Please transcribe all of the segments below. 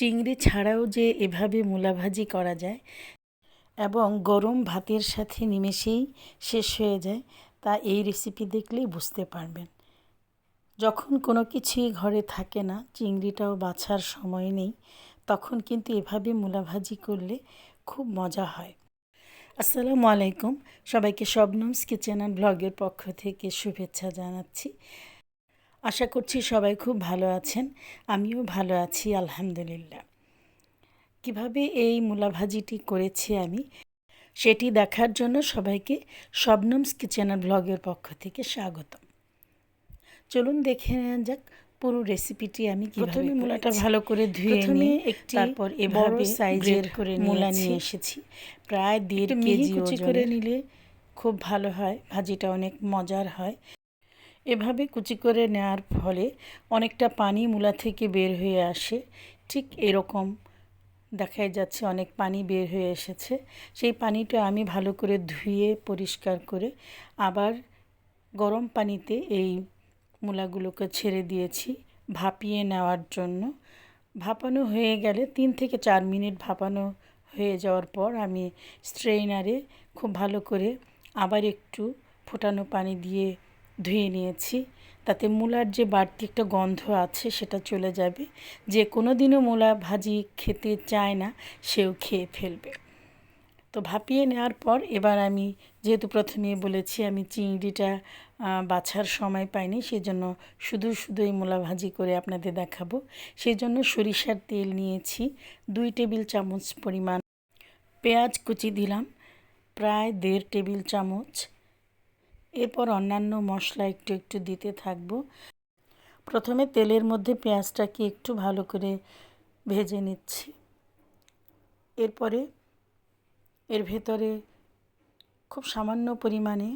চিংড়ি ছাড়াও যে এভাবে মূলা ভাজি করা যায় এবং গরম ভাতের সাথে নিমেষেই শেষ হয়ে যায়, তা এই রেসিপি দেখলেই বুঝতে পারবেন। যখন কোনো কিছুই ঘরে থাকে না, চিংড়িটাও বাছার সময় নেই, তখন কিন্তু এভাবে মূলা ভাজি করলে খুব মজা হয়। আসসালামু আলাইকুম। সবাইকে শবনমস কিচেন অ্যান্ড ব্লগের পক্ষ থেকে শুভেচ্ছা জানাচ্ছি। আশা করছি সবাই খুব ভালো আছেন। আমিও ভালো আছি আলহামদুলিল্লাহ। কীভাবে এই মূলা ভাজিটি করেছি আমি সেটি দেখার জন্য সবাইকে শবনমস কিচেন অ্যান্ড ব্লগের পক্ষ থেকে স্বাগতম। চলুন দেখে নেওয়া যাক পুরো রেসিপিটি আমি কীভাবে মূলাটা ভালো করে ধুয়ে নিয়ে একটি তারপর এভাবে সাইজের করে মূলা নিয়ে এসেছি। প্রায় দেড় কেজি করে নিলে খুব ভালো হয় ভাজিটা অনেক মজার হয়। এভাবে কুচি করে নেওয়ার ফলে অনেকটা পানি মূলা থেকে বের হয়ে আসে। ঠিক এরকম দেখাই যাচ্ছে অনেক পানি বের হয়ে এসেছে। সেই পানিটা আমি ভালো করে ধুয়ে, পরিষ্কার করে আবার গরম পানিতে এই মূলাগুলোকে ছেড়ে দিয়েছি ভাপিয়ে নেওয়ার জন্য। ভাপানো হয়ে গেলে তিন থেকে চার মিনিট ভাপানো হয়ে যাওয়ার পর আমি স্ট্রেইনারে খুব ভালো করে আবার একটু ফোটানো পানি দিয়ে ধুয়ে নিয়েছি। তাতে মূলার যে বাড়তি একটা গন্ধ আছে সেটা চলে যাবে। যে কোনো দিনও মূলা ভাজি খেতে চায় না, সেও খেয়ে ফেলবে। তো ভাপিয়ে নেওয়ার পর এবার আমি যেহেতু প্রথমে বলেছি আমি চিংড়িটা বাছার সময় পাইনি সেই জন্য শুধু শুধু এই মূলা ভাজি করে আপনাদের দেখাবো। সেই জন্য সরিষার তেল নিয়েছি, দুই টেবিল চামচ পরিমাণ পেঁয়াজ কুচি দিলাম, প্রায় দেড় টেবিল চামচ এরপর অন্যান্য মশলা একটু একটু দিতে থাকব। প্রথমে তেলের মধ্যে পেঁয়াজটাকে একটু ভালো করে ভেজে নিচ্ছি। এরপরে এর ভেতরে খুব সামান্য পরিমাণে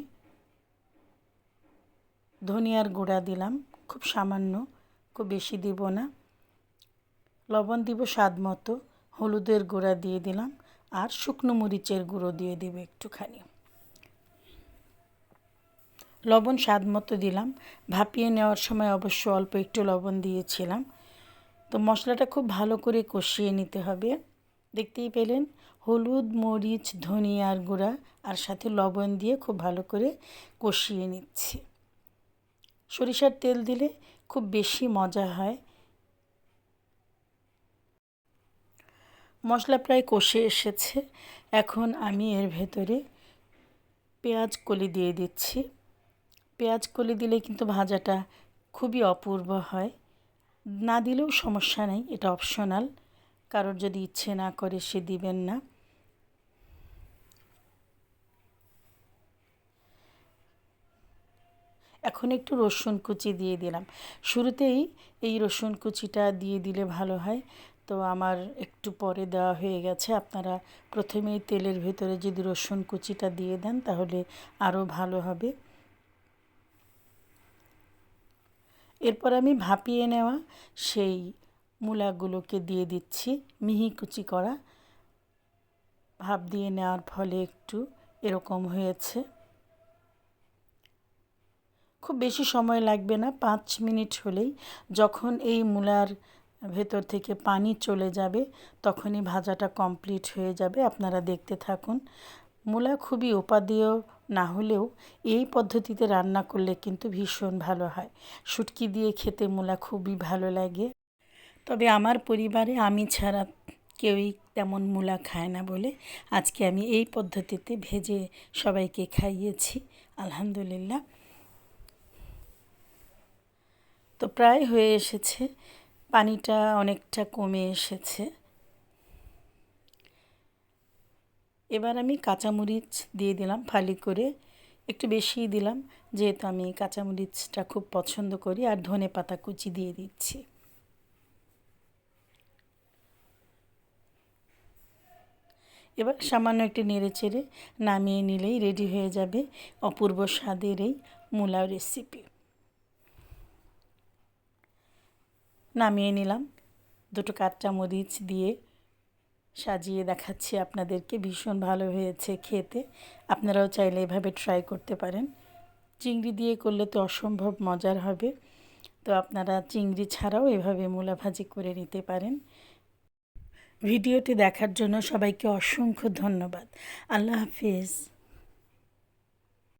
ধনিয়ার গুঁড়া দিলাম। খুব সামান্য, খুব বেশি দিব না। লবণ দিব স্বাদ মতো, হলুদের গুঁড়া দিয়ে দিলাম আর শুকনো মরিচের গুঁড়ো দিয়ে দেবো একটুখানি। লবণ স্বাদ মতো দিলাম। ভাপিয়ে নেওয়ার সময় অবশ্য অল্প একটু লবণ দিয়েছিলাম। তো মশলাটা খুব ভালো করে কষিয়ে নিতে হবে। দেখতেই পেলেন, হলুদ, মরিচ, ধনিয়ার গুঁড়া আর সাথে লবণ দিয়ে খুব ভালো করে কষিয়ে নিচ্ছি। সরিষার তেল দিলে খুব বেশি মজা হয়। মশলা প্রায় কষে এসেছে। এখন আমি এর ভেতরে পেঁয়াজ কলি দিয়ে দিচ্ছি। পেঁয়াজ কলি দিলে কিন্তু ভাজাটা খুবই অপূর্ব হয়। না দিলেও সমস্যা নেই, এটা অপশনাল কারোর যদি ইচ্ছে না করে সে দিবেন না। এখন একটু রসুন কুচি দিয়ে দিলাম। শুরুতেই এই রসুন কুচিটা দিয়ে দিলে ভালো হয়। তো আমার একটু পরে দেওয়া হয়ে গেছে। আপনারা প্রথমেই তেলের ভেতরে যদি রসুন কুচিটা দিয়ে দেন তাহলে আরও ভালো হবে। এরপর আমি ভাপিয়ে নেওয়া সেই মূলাগুলোকে দিয়ে দিচ্ছি। মিহি কুচি করা। ভাপ দিয়ে নেওয়ার ফলে একটু এরকম হয়েছে। খুব বেশি সময় লাগবে না, পাঁচ মিনিট হলেই। যখন এই মূলার ভেতর থেকে পানি চলে যাবে, তখনই ভাজাটা কমপ্লিট হয়ে যাবে। আপনারা দেখতে থাকুন। মূলা খুবই উপাদেয় না হলেও এই পদ্ধতিতে রান্না করলে কিন্তু ভীষণ ভালো হয়। শুটকি দিয়ে খেতে মূলা খুবই ভালো লাগে। তবে আমার পরিবারে আমি ছাড়া কেউই তেমন মূলা খায় না বলে আজকে আমি এই পদ্ধতিতে ভেজে সবাইকে খাইয়েছি, আলহামদুলিল্লাহ। তো প্রায় হয়ে এসেছে, পানিটা অনেকটা কমে এসেছে। এবার আমি কাঁচামরিচ দিয়ে দিলাম ফালি করে। একটু বেশি দিলাম, যেহেতু আমি কাঁচামরিচটা খুব পছন্দ করি, আর ধনে পাতা কুচি দিয়ে দিচ্ছি। এবার সামান্য একটু নেড়ে চেড়ে নামিয়ে নিলেই রেডি হয়ে যাবে অপূর্ব স্বাদের এই মূলা রেসিপি নামিয়ে নিলাম দুটো কাঁচা মরিচ দিয়ে। সাজিয়ে দেখাচ্ছি আপনাদেরকে। ভীষণ ভালো হয়েছে খেতে। আপনারাও চাইলে এভাবে ট্রাই করতে পারেন। চিংড়ি দিয়ে করলে তো অসম্ভব মজার হবে। তো আপনারা চিংড়ি ছাড়াও এভাবে মূলা ভাজি করে নিতে পারেন। ভিডিওটি দেখার জন্য সবাইকে অসংখ্য ধন্যবাদ। আল্লাহ হাফিজ।